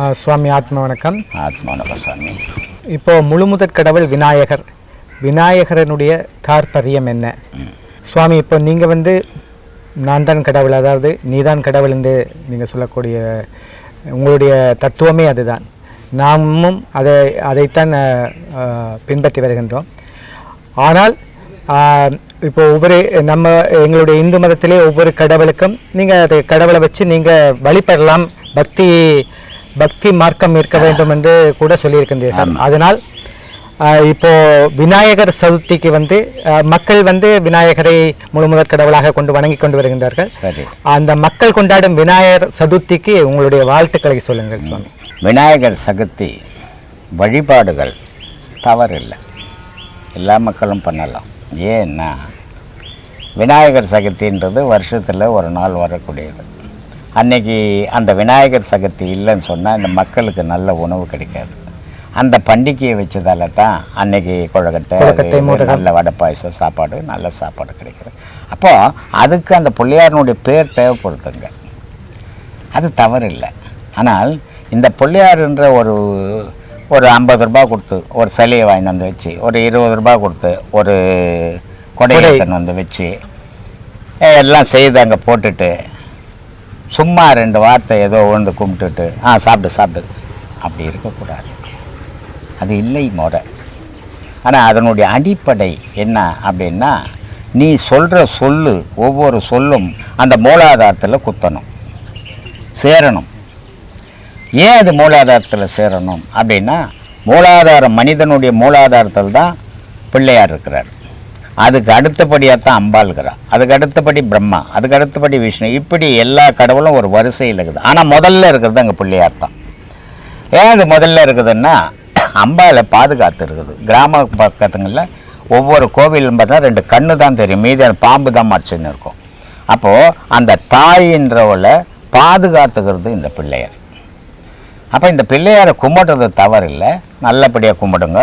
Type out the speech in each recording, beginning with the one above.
சுவாமி ஆத்ம வணக்கம். ஆத்மானவசாமி இப்போ முழுமுதற் கடவுள் விநாயகர். விநாயகரனுடைய தாற்பரியம் என்ன? சுவாமி இப்போ நீங்கள் வந்து நான் தான் கடவுள் அதாவது நீதான் கடவுள் என்று நீங்கள் சொல்லக்கூடிய உங்களுடைய தத்துவமே அதுதான். நாமும் அதை அதைத்தான் பின்பற்றி வருகின்றோம். ஆனால் இப்போ ஒவ்வொரு நம்ம எங்களுடைய இந்து மதத்திலே ஒவ்வொரு கடவுளுக்கும் நீங்கள் அதை கடவுளை வச்சு நீங்கள் வழிபடலாம். பக்தி பக்தி மார்க்கம் இருக்க வேண்டும் என்று கூட சொல்லியிருக்கின்றீர்கள். அதனால் இப்போ விநாயகர் சதுர்த்திக்கு வந்து மக்கள் வந்து விநாயகரை முழுமுதற் கடவுளாக கொண்டு வணங்கி கொண்டு வருகின்றார்கள். சரி. அந்த மக்கள் கொண்டாடும் விநாயகர் சதுர்த்திக்கு உங்களுடைய வாழ்த்துக்களை சொல்லுங்கள் சுவாமி. விநாயகர் சதுர்த்தி வழிபாடுகள் தவறில்லை. எல்லா மக்களும் பண்ணலாம். ஏன்னா விநாயகர் சதுர்த்தின்றது வருஷத்தில் ஒரு நாள் வரக்கூடியது. அன்னைக்கு அந்த விநாயகர் சதுர்த்தி இல்லைன்னு சொன்னால் இந்த மக்களுக்கு நல்ல உணவு கிடைக்காது. அந்த பண்டிகையை வச்சதால தான் அன்னைக்கு கொழக்கட்டை. நல்ல வடை பாயசம் சாப்பாடு நல்ல சாப்பாடு கிடைக்கிறது அப்போது அதுக்கு அந்த பிள்ளையாரனுடைய பேர் தேவைப்படுதுங்க. அது தவறு இல்லை ஆனால் இந்த பிள்ளையாருன்ற ஒரு ஒரு ஐம்பது ரூபாய் கொடுத்து ஒரு சிலையை வாங்கிட்டு வந்து வச்சு ஒரு இருபது ரூபாய் கொடுத்து ஒரு கொடையை வந்து வச்சு எல்லாம் செய்து அங்கே போட்டுட்டு சும்மா ரெண்டு வார்த்தை ஏதோ உழுந்து கும்பிட்டுட்டு ஆ சாப்பிடு சாப்பிடு. அப்படி இருக்கக்கூடாது. அது இல்லை முறை. ஆனால் அதனுடைய அடிப்படை என்ன அப்படின்னா நீ சொல்கிற சொல்லு ஒவ்வொரு சொல்லும் அந்த மூலாதாரத்தில் குத்தணும் சேரணும். ஏன் அது மூலாதாரத்தில் சேரணும் அப்படின்னா மூலாதாரம் மனிதனுடைய மூலாதாரத்தில் தான் பிள்ளையார் இருக்கிறார். அதுக்கு அடுத்தபடியாக தான் அம்பாளுக்கிறார் அதுக்கு அடுத்தபடி பிரம்மா அதுக்கு அடுத்தபடி விஷ்ணு. இப்படி எல்லா கடவுளும் ஒரு வரிசையில் இருக்குது. ஆனால் முதல்ல இருக்கிறது அங்கே பிள்ளையார் தான். ஏன் அது முதல்ல இருக்குதுன்னா அம்பாவை பாதுகாத்து இருக்குது. கிராம பக்கத்துங்களில் ஒவ்வொரு கோவிலும் பார்த்தா ரெண்டு கண்ணு தான் தெரியும். மீதி அந்த பாம்பு தான் மறைச்சுன்னு இருக்கும். அப்போது அந்த தாயின்றவளை பாதுகாத்துக்கிறது இந்த பிள்ளையார். அப்போ இந்த பிள்ளையாரை கும்பிடுறது தவறில்லை. நல்லபடியாக கும்பிடுங்க.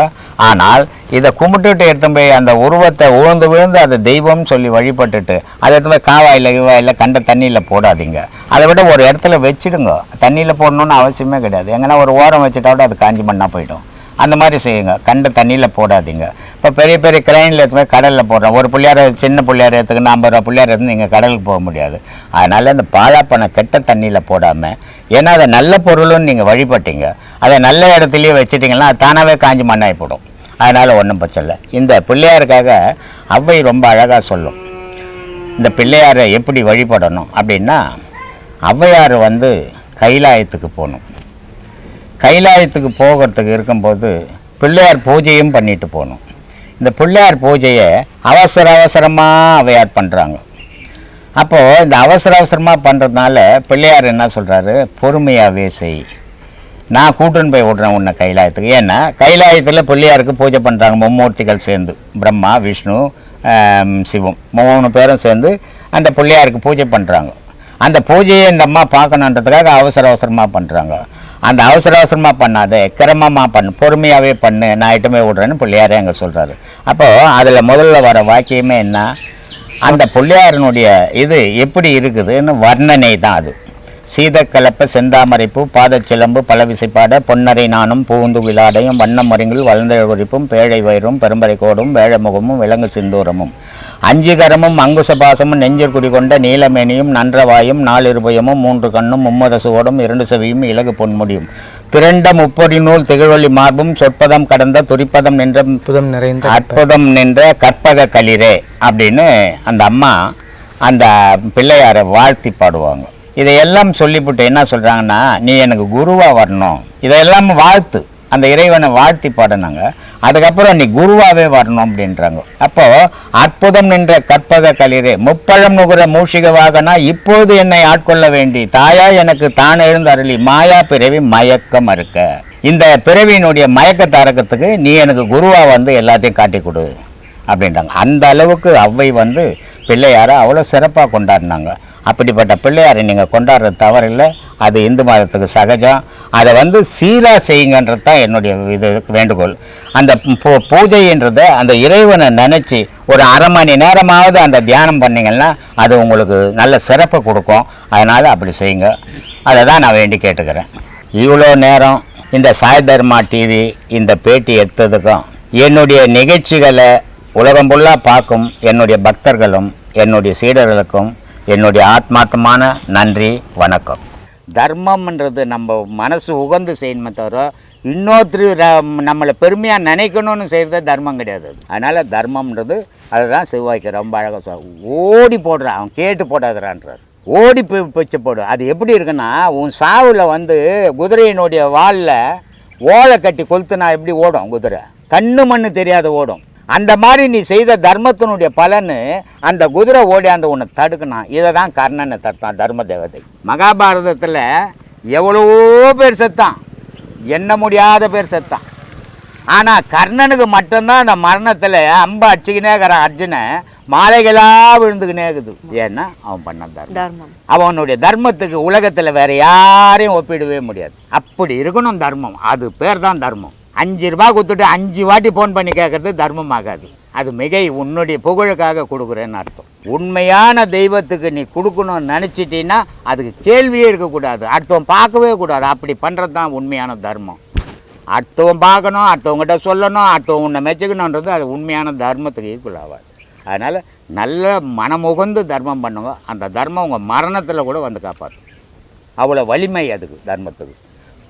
ஆனால் இதை கும்பிட்டுட்டு எடுத்துன்னு போய் அந்த உருவத்தை உழுந்து விழுந்து அதை தெய்வம்னு சொல்லி வழிபட்டுட்டு அதை எடுத்து போய் காவாயில் கிவாயில் கண்ட தண்ணியில் போடாதீங்க. அதை விட ஒரு இடத்துல வச்சிடுங்க. தண்ணியில் போடணுன்னு அவசியமே கிடையாது. எங்கன்னா ஒரு ஓரம் வச்சுட்டா கூட அது காஞ்சி மண்ணாக போயிடும். அந்த மாதிரி செய்யுங்க. கண்ட தண்ணியில் போடாதீங்க. இப்போ பெரிய பெரிய கிரைனில் எடுத்துமே கடலில் போடுறோம். ஒரு பிள்ளையார சின்ன பிள்ளையார எடுத்துக்கணும். ஐம்பது ரூபா பிள்ளையார எடுத்து நீங்கள் கடலுக்கு போக முடியாது. அதனால் இந்த பாழாப்பண கெட்ட தண்ணியில் போடாமல் ஏன்னா அதை நல்ல பொருளும் நீங்கள் வழிபட்டீங்க. அதை நல்ல இடத்துலையே வச்சுட்டிங்கன்னா அது தானாகவே காஞ்சி மண்ணாகி போடும். அதனால் ஒன்றும் பிரச்சனை இல்லை. இந்த பிள்ளையாருக்காக அவ்வை ரொம்ப அழகாக சொல்லும். இந்த பிள்ளையாரை எப்படி வழிபடணும் அப்படின்னா ஔவையார் வந்து கைலாயத்துக்கு போகணும். கைலாயத்துக்கு போகிறதுக்கு இருக்கும்போது பிள்ளையார் பூஜையும் பண்ணிட்டு போகணும். இந்த பிள்ளையார் பூஜையை அவசர அவசரமாக அவையார் பண்ணுறாங்க அப்போது இந்த அவசர அவசரமாக பண்ணுறதுனால பிள்ளையார் என்ன சொல்கிறாரு பொறுமையாகவே செய். நான் கூட்டுன்னு போய் விட்றேன் உன்னை கைலாயத்துக்கு. ஏன்னா கைலாயத்தில் பிள்ளையாருக்கு பூஜை பண்ணுறாங்க மும்மூர்த்திகள் சேர்ந்து. பிரம்மா விஷ்ணு சிவம். மூணு பேரும் சேர்ந்து அந்த பிள்ளையாருக்கு பூஜை பண்ணுறாங்க அந்த பூஜையை இந்த அம்மா பார்க்கணுன்றதுக்காக அவசர அவசரமாக பண்ணுறாங்க அந்த அவசர அவசரமாக பண்ணாதே கிரமமாக பண்ணு பொறுமையாகவே பண்ணு நான் இட்டுமே விட்றேன்னு பிள்ளையாரே அங்கே சொல்கிறாரு அப்போது அதில் முதல்ல வர வாக்கியமே என்ன? அந்த பிள்ளையாரனுடைய இது எப்படி இருக்குதுன்னு வர்ணனை தான் அது. சீதக்கலப்ப செந்தாமரைப்பூ பாதச்சிலம்பு பல விசைப்பாட பொன்னரை நானும் பூந்து விளாடையும் வண்ண மருங்கில் வளர்ந்த குறிப்பும் பேழை வயிறும் பெரும்பறை கோடும் வேழமுகமும் விலங்கு சிந்தூரமும். அஞ்சுகரமும் அங்குசபாசமும் நெஞ்சர் குடி கொண்ட நீலமேனியும் நன்றவாயும் நாலிருபயமும் மூன்று கண்ணும் மும்மத சுவடும் இரண்டு செவியும் இலகு பொன்முடியும். திரண்ட முப்பொடி நூல் திகழொளி மார்பும் சொற்பதம் கடந்த துரிப்பதம் நின்ற அற்புதம் நிறைந்த அற்புதம் நின்ற கற்பக களிரே அப்படின்னு அந்த அம்மா அந்த பிள்ளையாரை வாழ்த்தி பாடுவாங்க. இதையெல்லாம் சொல்லிவிட்டு என்ன சொல்கிறாங்கன்னா நீ எனக்கு குருவாக வரணும். இதையெல்லாம் வாழ்த்து. அந்த இறைவனை வாழ்த்தி பாடினாங்க அதுக்கப்புறம் நீ குருவாகவே வரணும் அப்படின்றாங்க. அப்போது அற்புதம் நின்ற கற்பக களிரே முப்பழம் நுகுற மூஷிக வாகனா இப்போது என்னை ஆட்கொள்ள வேண்டி தாயா எனக்கு தான் எழுந்த அருளி மாயா பிறவி மயக்கம் இருக்க இந்த பிறவியினுடைய மயக்கத்தை அறக்கிறதுக்கு நீ எனக்கு குருவாக வந்து எல்லாத்தையும் காட்டி கொடு. அப்படின்றாங்க. அந்த அளவுக்கு ஔவை வந்து பிள்ளையாரை அவ்வளோ சிறப்பாக கொண்டாடினாங்க. அப்படிப்பட்ட பிள்ளையாரை நீங்கள் கொண்டாடுறது தவறில்லை. அது இந்து மதத்துக்கு சகஜம். அதை வந்து சீராக செய்யுங்கன்றது தான் என்னுடைய இது வேண்டுகோள். அந்த பூ பூஜைன்றதை அந்த இறைவனை நினச்சி ஒரு அரை மணி நேரமாவது அந்த தியானம் பண்ணீங்கன்னா அது உங்களுக்கு நல்ல சிறப்பு கொடுக்கும். அதனால் அப்படி செய்யுங்க. அதை தான் நான் வேண்டி கேட்டுக்கிறேன். இவ்வளோ நேரம் இந்த சாய் தர்மா டிவி இந்த பேட்டி எடுத்ததுக்கும் என்னுடைய நிகழ்ச்சிகளை உலகம் ஃபுல்லாக பார்க்கும் என்னுடைய பக்தர்களும் என்னுடைய சீடர்களுக்கும் என்னுடைய ஆத்மார்த்தமான நன்றி வணக்கம். தர்மம்ன்றது நம்ம மனசு உகந்து செய்யணுமே தவிர இன்னொருத்தர் நம்மளை பெருமையாக நினைக்கணும்னு செய்கிறது தர்மம் கிடையாது. அதனால் தர்மம்ன்றது அதுதான் செவ்வாய்க்கு ரொம்ப அழகாக சொல் ஓடி போடுறான் அவன் கேட்டு போடாதறான்றார். ஓடி போய் பிச்சு போடு. அது எப்படி இருக்குன்னா உன் சாவில் வந்து குதிரையினுடைய வாலில் ஓலை கட்டி கொளுத்துனா எப்படி ஓடும் குதிரை? கண்ணு மண்ணு தெரியாத ஓடும். அந்த மாதிரி நீ செய்த தர்மத்தினுடைய பலன் அந்த குதிரை ஓடியாந்து உன்னை தடுக்கணும். இதை தான் கர்ணனை தடுத்தான் தர்ம தேவதை மகாபாரதத்தில் எவ்வளவோ பேர் செத்தான். எண்ண முடியாத பேர் செத்தான். ஆனால் கர்ணனுக்கு மட்டும்தான் அந்த மரணத்தில் அம்பு அடிச்சுக்கினே இருக்கிறான் அர்ஜுனை மாலைகளாக விழுந்துக்கினே இருக்குது. ஏன்னா அவன் பண்ண தர்மம். அவனுடைய தர்மத்துக்கு உலகத்தில் வேற யாரையும் ஒப்பிடவே முடியாது. அப்படி இருக்கணும் தர்மம். அது பேர் தான் தர்மம். அஞ்சு ரூபாய் கொடுத்துட்டு அஞ்சு வாட்டி ஃபோன் பண்ணி கேட்குறது தர்மம் ஆகாது அது மிகை உன்னுடைய புகழுக்காக கொடுக்குறேன்னு அர்த்தம். உண்மையான தெய்வத்துக்கு நீ கொடுக்கணும்னு நினச்சிட்டின்னா அதுக்கு கேள்வியே இருக்கக்கூடாது. அடுத்தவன் பார்க்கவே கூடாது. அப்படி பண்ணுறது தான் உண்மையான தர்மம். அடுத்தவன் பார்க்கணும் அடுத்தவங்ககிட்ட சொல்லணும் அடுத்தவங்க உன்னை மெச்சுக்கணுன்றது அது உண்மையான தர்மத்துக்கு ஈக்குவல் ஆகாது. அதனால் நல்ல மனமுகந்து தர்மம் பண்ணுங்க. அந்த தர்மம் உங்கள் மரணத்தில் கூட வந்து காப்பாற்றும் அவ்வளோ வலிமை அதுக்கு தர்மத்துக்கு.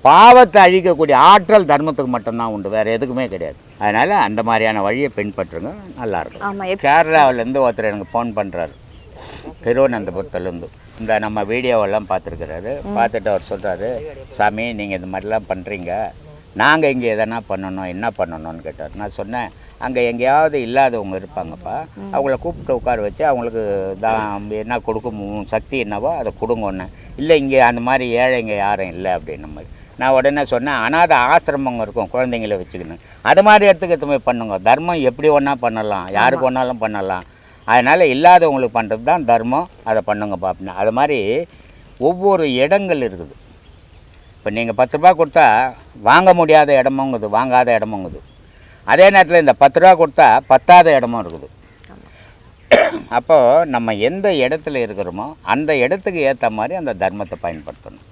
பாவத்தை அழிக்கக்கூடிய ஆற்றல் தர்மத்துக்கு மட்டும்தான் உண்டு. வேறு எதுக்குமே கிடையாது. அதனால் அந்த மாதிரியான வழியை பின்பற்றுங்க. நல்லாயிருக்கும் கேரளாவிலேருந்து ஒருத்தர் எனக்கு ஃபோன் பண்ணுறாரு திருவனந்தபுரத்துலேருந்து. இந்த நம்ம வீடியோவெல்லாம் பார்த்துருக்குறாரு. பார்த்துட்டு அவர் சொல்கிறாரு சாமி நீங்கள் இந்த மாதிரிலாம் பண்ணுறீங்க நாங்கள் இங்கே எதனா பண்ணணும் என்ன பண்ணணும்னு கேட்டார். நான் சொன்னேன் அங்கே எங்கேயாவது இல்லாதவங்க இருப்பாங்கப்பா. அவங்கள கூப்பிட்டு உட்கார வச்சு அவங்களுக்கு தான் என்ன கொடுக்கும் சக்தி என்னவோ அதை கொடுங்கன்னு. இல்லை இங்கே அந்த மாதிரி ஏழைங்க யாரும் இல்லை அப்படின்ன மாதிரி. நான் உடனே சொன்னேன் அனாத ஆசிரமங்க இருக்கும் குழந்தைங்கள வச்சுக்கணும். அது மாதிரி இடத்துக்கு எடுத்து போய் பண்ணுங்க. தர்மம் எப்படி ஒன்றா பண்ணலாம் யாருக்கு ஒன்றாலும் பண்ணலாம். அதனால் இல்லாதவங்களுக்கு பண்ணுறது தான் தர்மம் அதை பண்ணுங்கப்பா அப்படின்னு அது மாதிரி ஒவ்வொரு இடங்கள் இருக்குது. இப்போ நீங்கள் பத்து ரூபா கொடுத்தா வாங்க முடியாத இடமுங்குது வாங்காத இடமுங்குது. அதே நேரத்தில் இந்த பத்து ரூபா கொடுத்தா பத்தாத இடமும் இருக்குது. அப்போது நம்ம எந்த இடத்துல இருக்கிறோமோ அந்த இடத்துக்கு ஏற்ற மாதிரி அந்த தர்மத்தை பயன்படுத்தணும்.